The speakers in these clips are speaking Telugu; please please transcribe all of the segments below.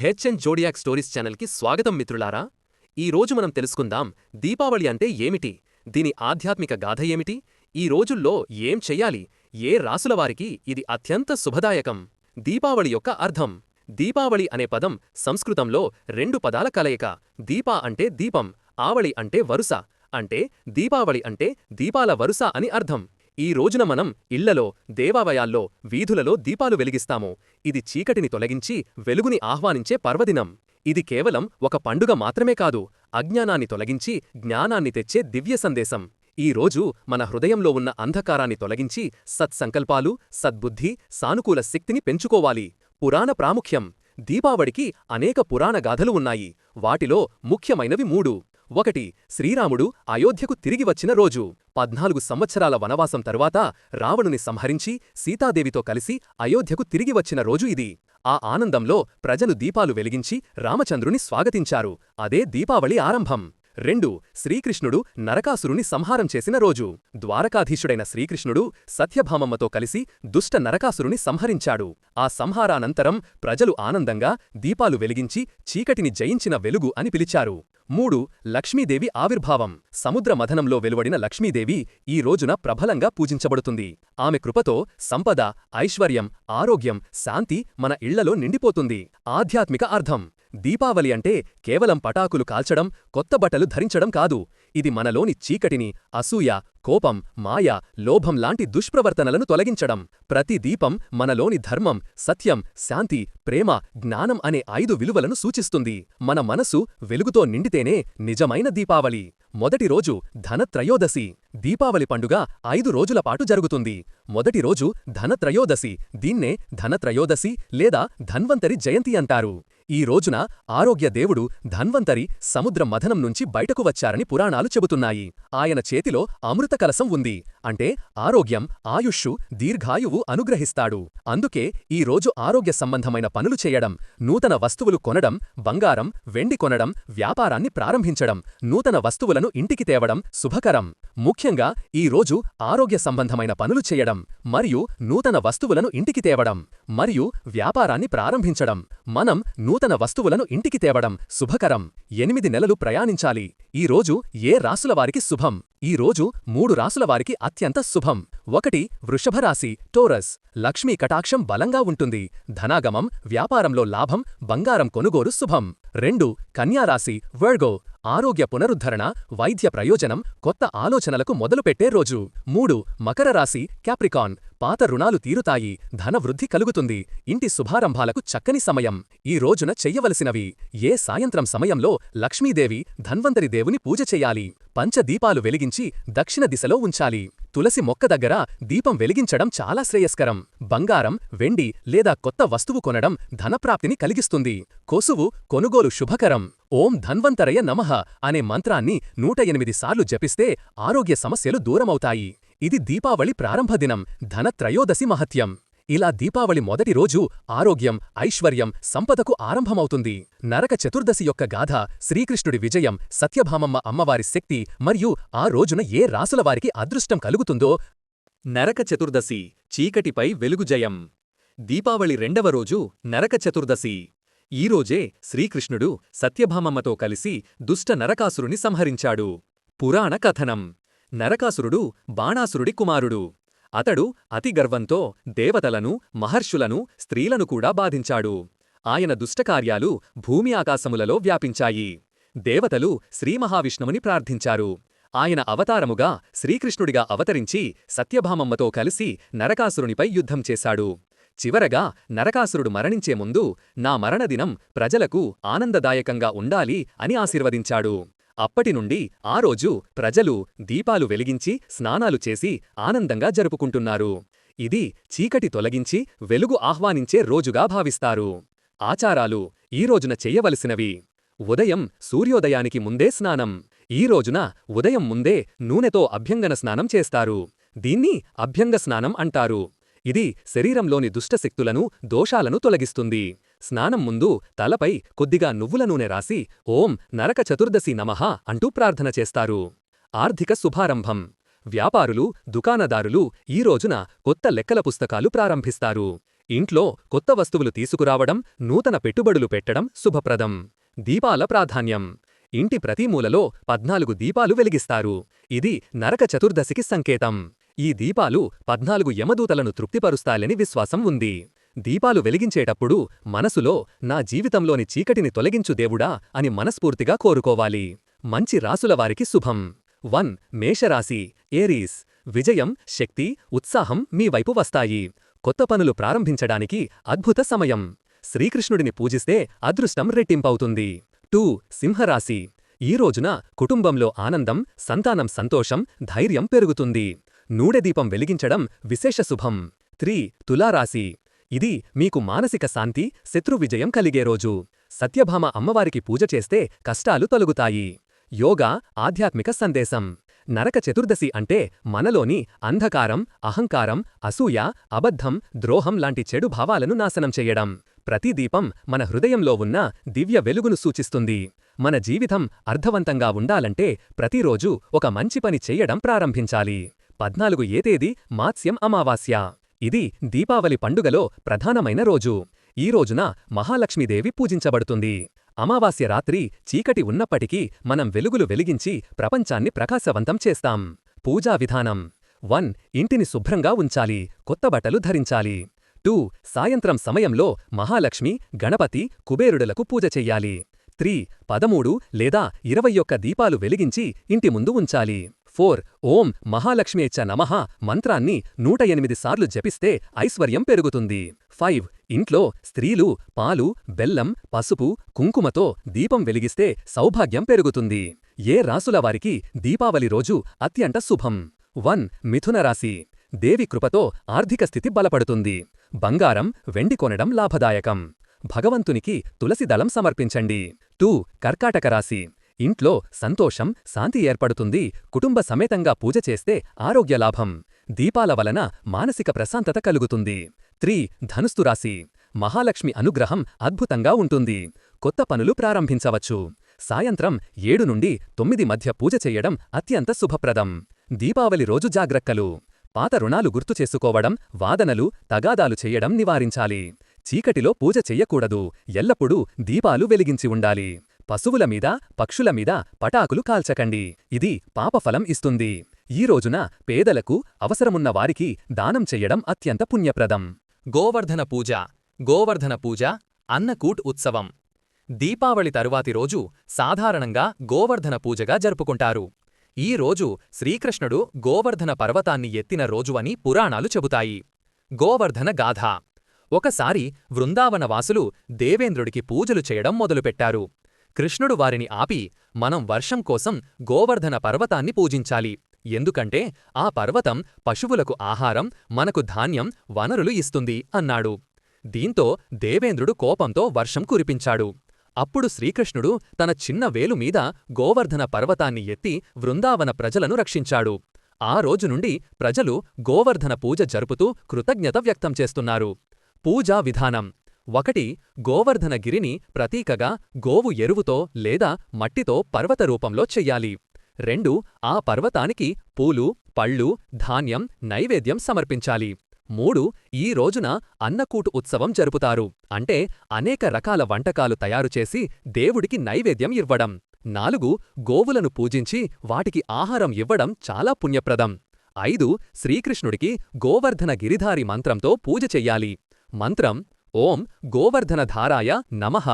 హెచ్ఎన్ జోడియాక్ స్టోరీస్ ఛానల్కి స్వాగతం మిత్రులారా. ఈ రోజు మనం తెలుసుకుందాం దీపావళి అంటే ఏమిటి? దీని ఆధ్యాత్మిక గాథ ఏమిటి? ఈ రోజుల్లో ఏం చెయ్యాలి ఏ రాసుల వారికి ఇది అత్యంత శుభదాయకం? దీపావళి యొక్క అర్థం. దీపావళి అనే పదం సంస్కృతంలో రెండు పదాల కలయిక. దీప అంటే దీపం ఆవళి అంటే వరుస అంటే దీపావళి అంటే దీపాల వరుస అని అర్థం. ఈ రోజున మనం ఇళ్ళలో దేవాలయాల్లో వీధులలో దీపాలు వెలిగిస్తాము. ఇది చీకటిని తొలగించి వెలుగుని ఆహ్వానించే పర్వదినం. ఇది కేవలం ఒక పండుగ మాత్రమే కాదు అజ్ఞానాన్ని తొలగించి జ్ఞానాన్ని తెచ్చే దివ్య సందేశం. ఈ రోజు మన హృదయంలో ఉన్న అంధకారాన్ని తొలగించి సత్సంకల్పాలు సద్బుద్ధి సానుకూల శక్తిని పెంచుకోవాలి. పురాణ ప్రాముఖ్యం. దీపావళికి అనేక పురాణ గాథలు ఉన్నాయి. వాటిలో ముఖ్యమైనవి మూడు. ఒకటి శ్రీరాముడు అయోధ్యకు తిరిగి వచ్చిన రోజు. పద్నాలుగు సంవత్సరాల వనవాసం తరువాత రావణుని సంహరించి సీతాదేవితో కలిసి అయోధ్యకు తిరిగి వచ్చిన రోజు ఇది. ఆ ఆనందంలో ప్రజలు దీపాలు వెలిగించి రామచంద్రుని స్వాగతించారు. అదే దీపావళి ఆరంభం. రెండు శ్రీకృష్ణుడు నరకాసురుని సంహారం చేసిన రోజు. ద్వారకాధీశుడైన శ్రీకృష్ణుడు సత్యభామమ్మతో కలిసి దుష్ట నరకాసురుని సంహరించాడు. ఆ సంహారానంతరం ప్రజలు ఆనందంగా దీపాలు వెలిగించి చీకటిని జయించిన వెలుగు అని పిలిచారు. మూడు లక్ష్మీదేవి ఆవిర్భావం. సముద్ర మథనంలో వెలువడిన లక్ష్మీదేవి ఈ రోజున ప్రబలంగా పూజించబడుతుంది. ఆమె కృపతో సంపద ఐశ్వర్యం ఆరోగ్యం శాంతి మన ఇళ్ళలో నిండిపోతుంది. ఆధ్యాత్మిక అర్థం. దీపావళి అంటే కేవలం పటాకులు కాల్చడం కొత్త బట్టలు ధరించడం కాదు. ఇది మనలోని చీకటిని అసూయ కోపం మాయ లోభం లాంటి దుష్ప్రవర్తనలను తొలగించడం. ప్రతి దీపం మనలోని ధర్మం సత్యం శాంతి ప్రేమ జ్ఞానం అనే ఐదు విలువలను సూచిస్తుంది. మన మనసు వెలుగుతో నిండితేనే నిజమైన దీపావళి. మొదటి రోజు ధనత్రయోదశి. దీపావళి పండుగ ఐదు రోజుల పాటు జరుగుతుంది. మొదటి రోజు ధనత్రయోదశి. దీన్నే ధనత్రయోదశి లేదా ధన్వంతరి జయంతి అంటారు. ఈ రోజున ఆరోగ్య దేవుడు ధన్వంతరి సముద్ర మథనం నుంచి బయటకు వచ్చారని పురాణాలు చెబుతున్నాయి. ఆయన చేతిలో అమృత కలసం ఉంది. అంటే ఆరోగ్యం ఆయుష్షు దీర్ఘాయువు అనుగ్రహిస్తాడు. అందుకే ఈ రోజు ఆరోగ్య సంబంధమైన పనులు చేయడం నూతన వస్తువులు కొనడం బంగారం వెండి కొనడం వ్యాపారాన్ని ప్రారంభించడం నూతన వస్తువులను ఇంటికి తేవడం శుభకరం. ముఖ్యంగా ఈ రోజు ఆరోగ్య సంబంధమైన పనులు చేయడం మరియు నూతన వస్తువులను ఇంటికి తేవడం మరియు వ్యాపారాన్ని ప్రారంభించడం. మనం నూతన వస్తువులను ఇంటికి తేవడం శుభకరం. ఎనిమిది నెలలు ప్రయాణించాలి. ఈ రోజు ఏ రాసులవారికి శుభం? ఈ రోజు మూడు రాసులవారికి అత్యంత శుభం. ఒకటి వృషభరాశి టోరస్. లక్ష్మీ కటాక్షం బలంగా ఉంటుంది. ధనాగమం వ్యాపారంలో లాభం బంగారం కొనుగోలు శుభం. రెండు కన్యారాశి వర్గో ఆరోగ్య పునరుద్ధరణ వైద్య ప్రయోజనం కొత్త ఆలోచనలకు మొదలుపెట్టే రోజు. మూడు మకర రాశి క్యాప్రికాన్ పాత రుణాలు తీరుతాయి ధన వృద్ధి కలుగుతుంది ఇంటి శుభారంభాలకు చక్కని సమయం. ఈ రోజున చెయ్యవలసినవి ఏ సాయంత్రం సమయంలో లక్ష్మీదేవి ధన్వంతరి దేవుని పూజ చెయ్యాలి పంచదీపాలు వెలిగించి దక్షిణ దిశలో ఉంచాలి. తులసి మొక్క దగ్గర దీపం వెలిగించడం చాలా శ్రేయస్కరం. బంగారం వెండి లేదా కొత్త వస్తువు కొనడం ధనప్రాప్తిని కలిగిస్తుంది. కొసువు కొనుగోలు శుభకరం. ఓం ధన్వంతరయ నమః అనే మంత్రాన్ని నూట ఎనిమిది సార్లు జపిస్తే ఆరోగ్య సమస్యలు దూరమవుతాయి. ఇది దీపావళి ప్రారంభదినం ధనత్రయోదశి మహత్యం. ఇలా దీపావళి మొదటి రోజు ఆరోగ్యం ఐశ్వర్యం సంపదకు ఆరంభమవుతుంది. నరక చతుర్దశి యొక్క గాథ శ్రీకృష్ణుడి విజయం సత్యభామమ్మ అమ్మవారి శక్తి మరియు ఆ రోజున ఏ రాసులవారికి అదృష్టం కలుగుతుందో నరక చతుర్దశి చీకటిపై వెలుగుజయం దీపావళి రెండవ రోజు నరక చతుర్దశి. ఈరోజే శ్రీకృష్ణుడు సత్యభామమ్మతో కలిసి దుష్ట నరకాసురుని సంహరించాడు. పురాణ కథనం. నరకాసురుడు బాణాసురుడి కుమారుడు. అతడు అతి గర్వంతో దేవతలను మహర్షులను స్త్రీలను కూడా బాధించాడు. ఆయన దుష్టకార్యాలు భూమి ఆకాశములలో వ్యాపించాయి. దేవతలు శ్రీమహావిష్ణువుని ప్రార్థించారు. ఆయన అవతారముగా శ్రీకృష్ణుడిగా అవతరించి సత్యభామమ్మతో కలిసి నరకాసురునిపై యుద్ధం చేశాడు. చివరగా నరకాసురుడు మరణించే ముందు నా మరణదినం ప్రజలకు ఆనందదాయకంగా ఉండాలి అని ఆశీర్వదించాడు. అప్పటినుండి ఆ రోజు ప్రజలు దీపాలు వెలిగించి స్నానాలు చేసి ఆనందంగా జరుపుకుంటున్నారు. ఇది చీకటి తొలగించి వెలుగు ఆహ్వానించే రోజుగా భావిస్తారు. ఆచారాలు ఈ రోజున చెయ్యవలసినవి ఉదయం సూర్యోదయానికి ముందే స్నానం. ఈ రోజున ఉదయం ముందే నూనెతో అభ్యంగన స్నానం చేస్తారు. దీన్ని అభ్యంగ స్నానం అంటారు. ఇది శరీరంలోని దుష్టశక్తులను దోషాలను తొలగిస్తుంది. స్నానం ముందు తలపై కొద్దిగా నువ్వుల నూనె రాసి ఓం నరక చతుర్దశి నమః అంటూ ప్రార్థన చేస్తారు. ఆర్థిక శుభారంభం. వ్యాపారులు దుకాణదారులు ఈ రోజున కొత్త లెక్కల పుస్తకాలు ప్రారంభిస్తారు. ఇంట్లో కొత్త వస్తువులు తీసుకురావడం నూతన పెట్టుబడులు పెట్టడం శుభప్రదం. దీపాల ప్రాధాన్యం. ఇంటి ప్రతి మూలలో పద్నాలుగు దీపాలు వెలిగిస్తారు. ఇది నరక చతుర్దశికి సంకేతం. ఈ దీపాలు పద్నాలుగు యమదూతలను తృప్తిపరుస్తాయని విశ్వాసం ఉంది. దీపాలు వెలిగించేటప్పుడు మనసులో నా జీవితంలోని చీకటిని తొలగించు దేవుడా అని మనస్ఫూర్తిగా కోరుకోవాలి. మంచి రాసుల వారికి శుభం. వన్ మేషరాశి ఏరీస్ విజయం శక్తి ఉత్సాహం మీ వైపు వస్తాయి. కొత్త పనులు ప్రారంభించడానికి అద్భుత సమయం. శ్రీకృష్ణుడిని పూజిస్తే అదృష్టం రెట్టింపవుతుంది. టూ సింహరాశి ఈ రోజున కుటుంబంలో ఆనందం సంతానం సంతోషం ధైర్యం పెరుగుతుంది. నూడెదీపం వెలిగించడం విశేష శుభం. త్రీ తులారాశి ఇది మీకు మానసిక శాంతి శత్రు విజయం కలిగే రోజు. సత్యభామ అమ్మవారికి పూజ చేస్తే కష్టాలు తొలగుతాయి. యోగా ఆధ్యాత్మిక సందేశం. నరక చతుర్దశి అంటే మనలోని అంధకారం అహంకారం అసూయ అబద్ధం ద్రోహం లాంటి చెడు భావాలను నాశనం చేయడం. ప్రతి దీపం మన హృదయంలో ఉన్న దివ్య వెలుగును సూచిస్తుంది. మన జీవితం అర్థవంతంగా ఉండాలంటే ప్రతిరోజు ఒక మంచి పని చెయ్యడం ప్రారంభించాలి. పద్నాలుగు ఏతేది మాత్స్యం అమావాస్య. ఇది దీపావళి పండుగలో ప్రధానమైన రోజు. ఈ రోజున మహాలక్ష్మీదేవి పూజించబడుతుంది. అమావాస్య రాత్రి చీకటి ఉన్నప్పటికీ మనం వెలుగులు వెలిగించి ప్రపంచాన్ని ప్రకాశవంతం చేస్తాం. పూజా విధానం. వన్. ఇంటిని శుభ్రంగా ఉంచాలి. కొత్త బట్టలు ధరించాలి. టూ. సాయంత్రం సమయంలో మహాలక్ష్మి గణపతి కుబేరుడులకు పూజ చెయ్యాలి త్రీ. పదమూడు లేదా ఇరవై ఒక్క దీపాలు వెలిగించి ఇంటి ముందు ఉంచాలి. ఫోర్ ఓం మహాలక్ష్మేచ్చ నమః మంత్రాన్ని నూట ఎనిమిది సార్లు జపిస్తే ఐశ్వర్యం పెరుగుతుంది. ఫైవ్ ఇంట్లో స్త్రీలు పాలు బెల్లం పసుపు కుంకుమతో దీపం వెలిగిస్తే సౌభాగ్యం పెరుగుతుంది. ఏ రాసుల వారికి దీపావళి రోజు అత్యంత శుభం. వన్ మిథున రాశి దేవి కృపతో ఆర్థిక స్థితి బలపడుతుంది. బంగారం వెండి కొనడం లాభదాయకం. భగవంతునికి తులసి దళం సమర్పించండి. టూ కర్కాటక రాశి ఇంట్లో సంతోషం శాంతి ఏర్పడుతుంది కుటుంబ సమేతంగా పూజ చేస్తే ఆరోగ్య లాభం. దీపాల వలన మానసిక ప్రశాంతత కలుగుతుంది. త్రీ ధనుస్తురాశి మహాలక్ష్మి అనుగ్రహం అద్భుతంగా ఉంటుంది. కొత్త పనులు ప్రారంభించవచ్చు. సాయంత్రం ఏడు నుండి తొమ్మిది మధ్య పూజ చేయడం అత్యంత శుభప్రదం. దీపావళి రోజు జాగ్రత్తలు. పాత రుణాలు గుర్తు చేసుకోవడం వాదనలు తగాదాలు చేయడం నివారించాలి. చీకటిలో పూజ చెయ్యకూడదు ఎల్లప్పుడూ దీపాలు వెలిగించి ఉండాలి. పశువుల మీద పక్షుల మీద పటాకులు కాల్చకండి. ఇది పాపఫలం ఇస్తుంది. ఈ రోజున పేదలకు అవసరమున్న వారికి దానం చెయ్యడం అత్యంత పుణ్యప్రదం. గోవర్ధన పూజ. గోవర్ధన పూజ అన్నకూట్ ఉత్సవం. దీపావళి తరువాతి రోజు సాధారణంగా గోవర్ధన పూజగా జరుపుకుంటారు. ఈ రోజు శ్రీకృష్ణుడు గోవర్ధన పర్వతాన్ని ఎత్తిన రోజు అని పురాణాలు చెబుతాయి. గోవర్ధన గాథ. ఒకసారి వృందావనవాసులు దేవేంద్రుడికి పూజలు చేయడం మొదలుపెట్టారు. కృష్ణుడు వారిని ఆపి మనం వర్షం కోసం గోవర్ధన పర్వతాన్ని పూజించాలి. ఎందుకంటే ఆ పర్వతం పశువులకు ఆహారం మనకు ధాన్యం వనరులు ఇస్తుంది అన్నాడు. దీంతో దేవేంద్రుడు కోపంతో వర్షం కురిపించాడు. అప్పుడు శ్రీకృష్ణుడు తన చిన్న వేలుమీద గోవర్ధన పర్వతాన్ని ఎత్తి వృందావన ప్రజలను రక్షించాడు. ఆ రోజు నుండి ప్రజలు గోవర్ధన పూజ జరుపుతూ కృతజ్ఞత వ్యక్తం చేస్తున్నారు. పూజా విధానం. ఒకటి గోవర్ధన గిరిని ప్రతీకగా గోవు ఎరువుతో లేదా మట్టితో పర్వత రూపంలో చెయ్యాలి. రెండు ఆ పర్వతానికి పూలు పళ్ళు ధాన్యం నైవేద్యం సమర్పించాలి. మూడు ఈ రోజున అన్నకూటు ఉత్సవం జరుపుతారు. అంటే అనేక రకాల వంటకాలు తయారుచేసి దేవుడికి నైవేద్యం ఇవ్వడం. నాలుగు గోవులను పూజించి వాటికి ఆహారం ఇవ్వడం చాలా పుణ్యప్రదం. ఐదు శ్రీకృష్ణుడికి గోవర్ధన గిరిధారి మంత్రంతో పూజ చెయ్యాలి. మంత్రం ఓం గోవర్ధనధారాయ నమః.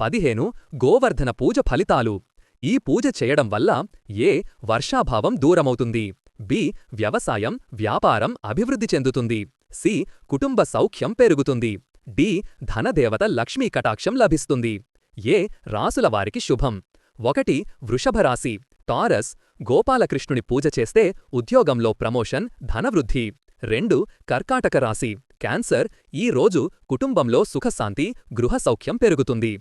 పదిహేను గోవర్ధన పూజ ఫలితాలు. ఈ పూజ చేయడం వల్ల ఏ వర్షాభావం దూరమవుతుంది? బి వ్యవసాయం వ్యాపారం అభివృద్ధి చెందుతుంది. సి కుటుంబ సౌఖ్యం పెరుగుతుంది. డి ధనదేవత లక్ష్మీ కటాక్షం లభిస్తుంది. ఏ రాసుల వారికి శుభం. ఒకటి వృషభరాశి టారస్ గోపాలకృష్ణుని పూజ చేస్తే ఉద్యోగంలో ప్రమోషన్ ధనవృద్ధి. రెండు కర్కాటక రాశి క్యాన్సర్ ఈ రోజు కుటుంబంలో సుఖశాంతి గృహ సౌఖ్యం పెరుగుతుంది.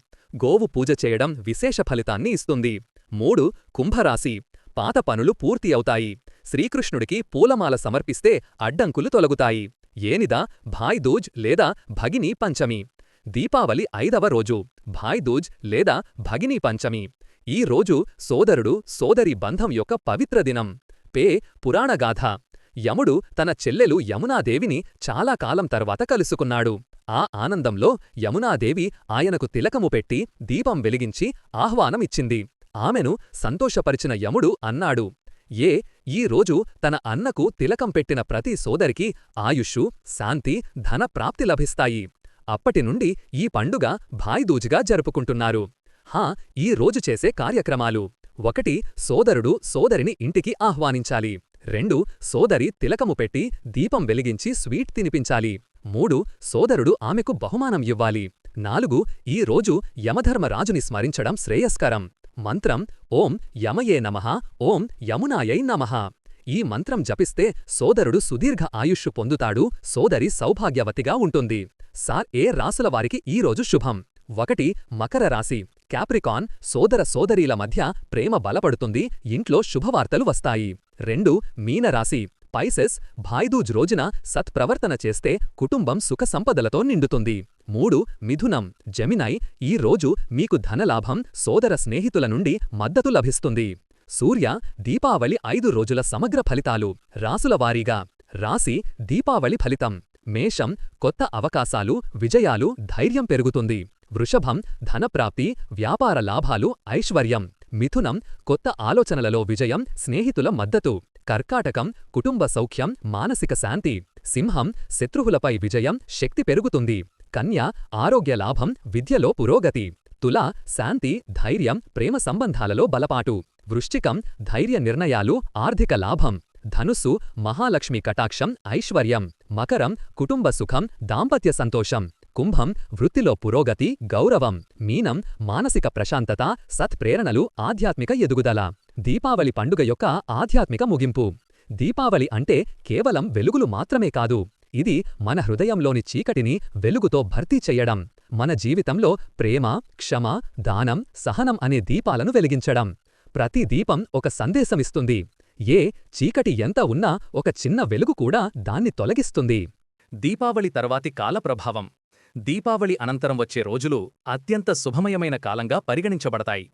గోవు పూజ చేయడం విశేష ఫలితాన్ని ఇస్తుంది. మూడు కుంభరాశి పాత పనులు పూర్తి అవుతాయి. శ్రీకృష్ణుడికి పూలమాల సమర్పిస్తే అడ్డంకులు తొలగుతాయి. ఏనిదా భాయ్ దూజ్ లేదా భగిని పంచమి. దీపావళి ఐదవ రోజు భాయ్దూజ్ లేదా భగిని పంచమి. ఈ రోజు సోదరుడు సోదరి బంధం యొక్క పవిత్ర దినం. పే పురాణగాథ. యముడు తన చెల్లెలు యమునాదేవిని చాలా కాలం తర్వాత కలుసుకున్నాడు. ఆ ఆనందంలో యమునాదేవి ఆయనకు తిలకము పెట్టి దీపం వెలిగించి ఆహ్వానమిచ్చింది. ఆమెను సంతోషపరిచిన యముడు అన్నాడు ఏ ఈ రోజు తన అన్నకు తిలకం పెట్టిన ప్రతి సోదరికి ఆయుష్షు శాంతి ధన ప్రాప్తి లభిస్తాయి. అప్పటినుండి ఈ పండుగ భాయిదూజ్గా జరుపుకుంటున్నారు. హా ఈరోజు చేసే కార్యక్రమాలు. ఒకటి సోదరుడు సోదరిని ఇంటికి ఆహ్వానించాలి. రెండు సోదరి తిలకము పెట్టి దీపం వెలిగించి స్వీట్ తినిపించాలి. మూడు సోదరుడు ఆమెకు బహుమానం ఇవ్వాలి. నాలుగు ఈ రోజు యమధర్మరాజుని స్మరించడం శ్రేయస్కరం. మంత్రం ఓం యమయే నమః ఓం యమునాయై నమః. ఈ మంత్రం జపిస్తే సోదరుడు సుదీర్ఘ ఆయుష్షు పొందుతాడు సోదరి సౌభాగ్యవతిగా ఉంటుంది. సార్ ఏ రాసుల వారికి ఈ రోజు శుభం? ఒకటి మకర రాశి. క్యాప్రికాన్ సోదర సోదరీల మధ్య ప్రేమ బలపడుతుంది ఇంట్లో శుభవార్తలు వస్తాయి. రెండు మీనరాశి. పైసెస్ భాయిదూజ్ రోజున సత్ప్రవర్తన చేస్తే కుటుంబం సుఖ సంపదలతో నిండుతుంది. మూడు మిథునం. జెమినై ఈ రోజు మీకు ధనలాభం సోదర స్నేహితుల నుండి మద్దతు లభిస్తుంది. సూర్య దీపావళి ఐదు రోజుల సమగ్ర ఫలితాలు. రాసుల వారీగా. రాశి దీపావళి ఫలితం. మేషం కొత్త అవకాశాలు విజయాలు ధైర్యం పెరుగుతుంది. వృషభం ధనప్రాప్తి వ్యాపార లాభాలు ఐశ్వర్యం. మిథునం కొత్త ఆలోచనలలో విజయం స్నేహితుల మద్దతు కర్కాటకం కుటుంబ సౌఖ్యం మానసిక శాంతి సింహం శత్రువులపై విజయం శక్తి పెరుగుతుంది కన్య ఆరోగ్య లాభం విద్యలో పురోగతి తుల శాంతి ధైర్యం ప్రేమ సంబంధాలలో బలపాటు వృశ్చికం ధైర్య నిర్ణయాలు ఆర్థిక లాభం ధనుస్సు మహాలక్ష్మి కటాక్షం ఐశ్వర్యం మకరం కుటుంబ సుఖం దాంపత్య సంతోషం కుంభం వృత్తిలో పురోగతి గౌరవం మీనం మానసిక ప్రశాంతత సత్ప్రేరణలు ఆధ్యాత్మిక ఎదుగుదల. దీపావళి పండుగ యొక్క ఆధ్యాత్మిక ముగింపు. దీపావళి అంటే కేవలం వెలుగులు మాత్రమే కాదు ఇది మన హృదయంలోని చీకటిని వెలుగుతో భర్తీ చెయ్యడం మన జీవితంలో ప్రేమ క్షమ దానం సహనం అనే దీపాలను వెలిగించడం. ప్రతి దీపం ఒక సందేశమిస్తుంది. ఏ చీకటి ఎంత ఉన్నా ఒక చిన్న వెలుగు కూడా దాన్ని తొలగిస్తుంది. దీపావళి తర్వాతి కాల ప్రభావం దీపావళి అనంతరం వచ్చే రోజులు అత్యంత శుభమయమైన కాలంగా పరిగణించబడతాయి.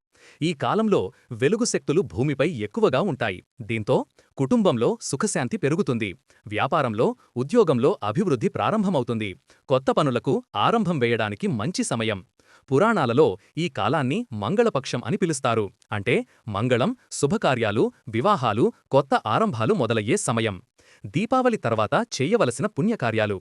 ఈ కాలంలో వెలుగు శక్తులు భూమిపై ఎక్కువగా ఉంటాయి. దీంతో కుటుంబంలో సుఖశాంతి పెరుగుతుంది. వ్యాపారంలో ఉద్యోగంలో అభివృద్ధి ప్రారంభమవుతుంది. కొత్త పనులకు ఆరంభం వేయడానికి మంచి సమయం. పురాణాలలో ఈ కాలాన్ని మంగళపక్షం అని పిలుస్తారు. అంటే మంగళం శుభకార్యాలు వివాహాలు కొత్త ఆరంభాలు మొదలయ్యే సమయం. దీపావళి తర్వాత చేయవలసిన పుణ్యకార్యాలు.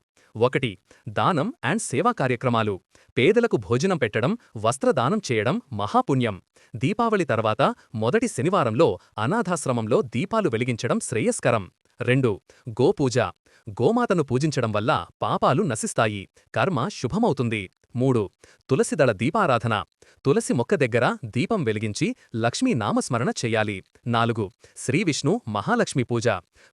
ఒకటి దానం అండ్ సేవా కార్యక్రమాలు. పేదలకు భోజనం పెట్టడం వస్త్రదానం చేయడం మహాపుణ్యం. దీపావళి తర్వాత మొదటి శనివారంలో అనాథాశ్రమంలో దీపాలు వెలిగించడం శ్రేయస్కరం. రెండు గోపూజ. గోమాతను పూజించడం వల్ల పాపాలు నశిస్తాయి. కర్మ శుభమవుతుంది. మూడు. తులసిదళ దీపారాధన. తులసి మొక్క దగ్గర దీపం వెలిగించి లక్ష్మీ నామస్మరణ చెయ్యాలి నాలుగు. శ్రీవిష్ణు మహాలక్ష్మి పూజ.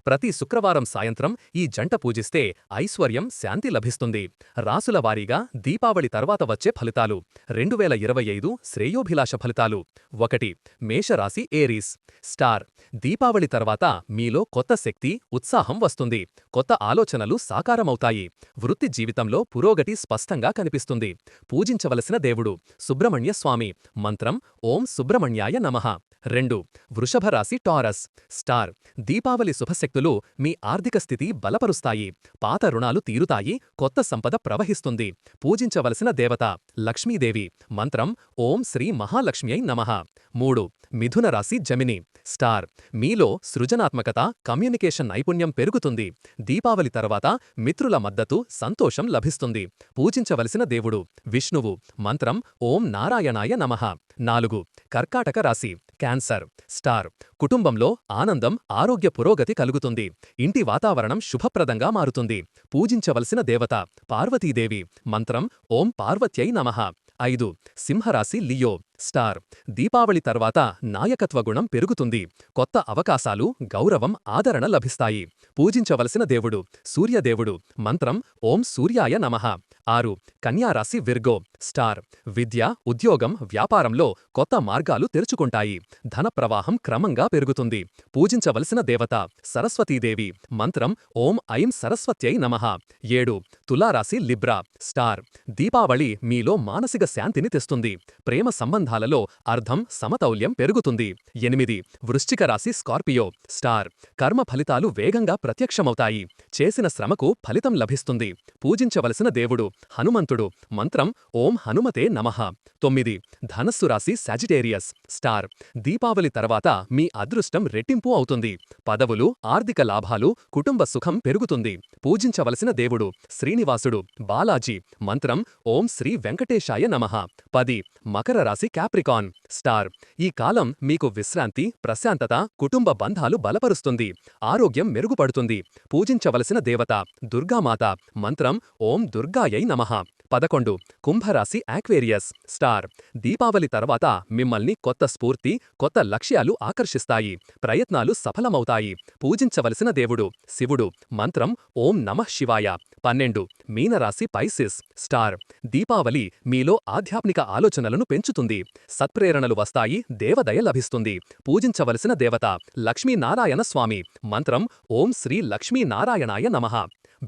ప్రతి శుక్రవారం సాయంత్రం ఈ జంట పూజిస్తే ఐశ్వర్యం శాంతి లభిస్తుంది. రాసుల వారీగా దీపావళి తర్వాత వచ్చే ఫలితాలు. రెండు వేల ఇరవై ఐదు శ్రేయోభిలాష ఫలితాలు. ఒకటి. మేషరాశి ఏరీస్. స్టార్. దీపావళి తర్వాత మీలో కొత్త శక్తి ఉత్సాహం వస్తుంది. కొత్త కొత్త ఆలోచనలు సాకారమవుతాయి. వృత్తి జీవితంలో పురోగతి స్పష్టంగా కనిపిస్తుంది. పూజించవలసిన దేవుడు సుబ్రహ్మణ్య స్వామి. మంత్రం ఓం సుబ్రహ్మణ్యాయ నమః. రెండు. వృషభరాశి టారస్. స్టార్. దీపావళి శుభశక్తులు మీ ఆర్థిక స్థితి బలపరుస్తాయి. పాత రుణాలు తీరుతాయి. కొత్త సంపద ప్రవహిస్తుంది. పూజించవలసిన దేవత లక్ష్మీదేవి. మంత్రం ఓం శ్రీ మహాలక్ష్మ్యై నమః. మూడు. మిథున రాశి జమిని. స్టార్. మీలో సృజనాత్మకత కమ్యూనికేషన్ నైపుణ్యం పెరుగుతుంది. దీపావళి తర్వాత మిత్రుల మద్దతు సంతోషం లభిస్తుంది. పూజించవలసిన దేవుడు. విష్ణువు. మంత్రం. ఓం నారాయణాయ నమః. నాలుగు. కర్కాటక రాశి. క్యాన్సర్. స్టార్. కుటుంబంలో ఆనందం ఆరోగ్య పురోగతి కలుగుతుంది. ఇంటి వాతావరణం శుభప్రదంగా మారుతుంది. పూజించవలసిన దేవత. పార్వతీదేవి. మంత్రం. ఓం పార్వత్యై నమః. ఐదు. సింహరాశి లియో. స్టార్. దీపావళి తర్వాత నాయకత్వ గుణం పెరుగుతుంది. కొత్త అవకాశాలు గౌరవం ఆదరణ లభిస్తాయి. పూజించవలసిన దేవుడు సూర్యదేవుడు. మంత్రం ఓం సూర్యాయ నమః. ఆరు కన్యారాశి విర్గో. స్టార్. విద్య ఉద్యోగం వ్యాపారంలో కొత్త మార్గాలు తెరుచుకుంటాయి. ధన ప్రవాహం క్రమంగా పెరుగుతుంది. పూజించవలసిన దేవత సరస్వతీదేవి. మంత్రం ఓం ఐం సరస్వత్యై నమః. ఏడు తులారాశి లిబ్రా. స్టార్. దీపావళి మీలో మానసిక శాంతిని తెస్తుంది. ప్రేమ సంబంధ సంబంధాలలో అర్థం సమతౌల్యం పెరుగుతుంది. ఎనిమిది. వృశ్చిక రాశి స్కార్పియో. స్టార్. కర్మ ఫలితాలు వేగంగా ప్రత్యక్షమవుతాయి. చేసిన శ్రమకు ఫలితం లభిస్తుంది. పూజించవలసిన దేవుడు. హనుమంతుడు. మంత్రం. ఓం హనుమతే నమః. తొమ్మిది. ధనస్సు రాశి సాజిటేరియస్. స్టార్. దీపావళి తర్వాత మీ అదృష్టం రెట్టింపు అవుతుంది. పదవులు ఆర్థిక లాభాలు కుటుంబ సుఖం పెరుగుతుంది. పూజించవలసిన దేవుడు. శ్రీనివాసుడు. బాలాజీ. మంత్రం. ఓం శ్రీ వెంకటేశాయ నమః. పది. మకర రాశి క్యాప్రికాన్ స్టార్ ఈ కాలం మీకు విశ్రాంతి ప్రశాంతత కుటుంబ బంధాలు బలపరుస్తుంది. ఆరోగ్యం మెరుగుపడుతుంది. పూజించవలసిన దేవత దుర్గామాత మంత్రం ఓం దుర్గాయై నమః. పదకొండు కుంభరాశి ఆక్వేరియస్ స్టార్ దీపావళి తర్వాత మిమ్మల్ని కొత్త స్ఫూర్తి కొత్త లక్ష్యాలు ఆకర్షిస్తాయి. ప్రయత్నాలు సఫలమవుతాయి. పూజించవలసిన దేవుడు శివుడు మంత్రం ఓం నమః శివాయ. పన్నెండు. మీనరాశి పైసిస్. స్టార్. దీపావళి మీలో ఆధ్యాత్మిక ఆలోచనలను పెంచుతుంది. సత్ప్రేరణలు వస్తాయి దేవదయ లభిస్తుంది. పూజించవలసిన దేవత లక్ష్మీనారాయణ స్వామి మంత్రం ఓం శ్రీ లక్ష్మీనారాయణాయ నమః.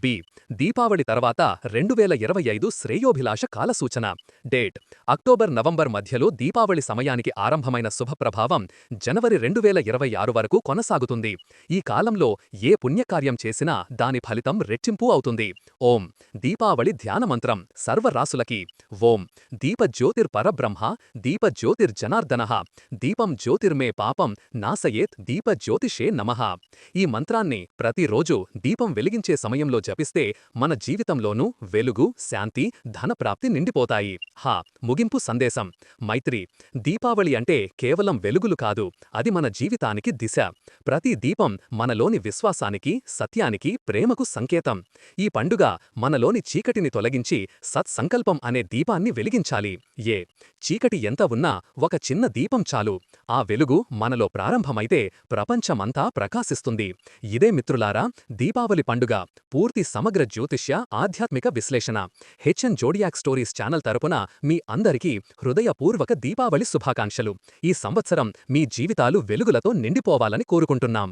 బి. దీపావళి తర్వాత రెండు వేల ఇరవై ఐదు శ్రేయోభిలాష కాలసూచన. డేట్. అక్టోబర్ నవంబర్ మధ్యలో దీపావళి సమయానికి ఆరంభమైన శుభప్రభావం జనవరి రెండు వేల ఇరవై ఆరు వరకు కొనసాగుతుంది. ఈ కాలంలో ఏ పుణ్యకార్యం చేసినా దాని ఫలితం రెట్టింపు అవుతుంది. ఓం. దీపావళి ధ్యానమంత్రం సర్వరాసులకి. ఓం. దీపజ్యోతిర్పరబ్రహ్మ దీపజ్యోతిర్జనార్దన పరబ్రహ్మ దీపం జ్యోతిర్మే పాపం నాసయేత్ దీపజ్యోతిషే నమ నమః. ఈ మంత్రాన్ని ప్రతిరోజు దీపం వెలిగించే సమయంలో జపిస్తే మన జీవితంలోనూ వెలుగు శాంతి ధనప్రాప్తి నిండిపోతాయి. హా ముగింపు సందేశం. మైత్రి. దీపావళి అంటే కేవలం వెలుగులు కాదు అది మన జీవితానికి దిశ. ప్రతి దీపం మనలోని విశ్వాసానికి సత్యానికి ప్రేమకు సంకేతం. ఈ పండుగ మనలోని చీకటిని తొలగించి సత్సంకల్పం అనే దీపాన్ని వెలిగించాలి. ఏ. చీకటి ఎంత ఉన్నా ఒక చిన్న దీపం చాలు. ఆ వెలుగు మనలో ప్రారంభమైతే ప్రపంచమంతా ప్రకాశిస్తుంది. ఇదే మిత్రులారా దీపావళి పండుగ పూర్తి సమగ్ర జ్యోతిష్య ఆధ్యాత్మిక విశ్లేషణ. హెచ్ఎన్ జోడియాక్ స్టోరీస్ ఛానల్ తరపున మీ అందరికీ హృదయపూర్వక దీపావళి శుభాకాంక్షలు. ఈ సంవత్సరం మీ జీవితాలు వెలుగులతో నిండిపోవాలని కోరుకుంటున్నాం.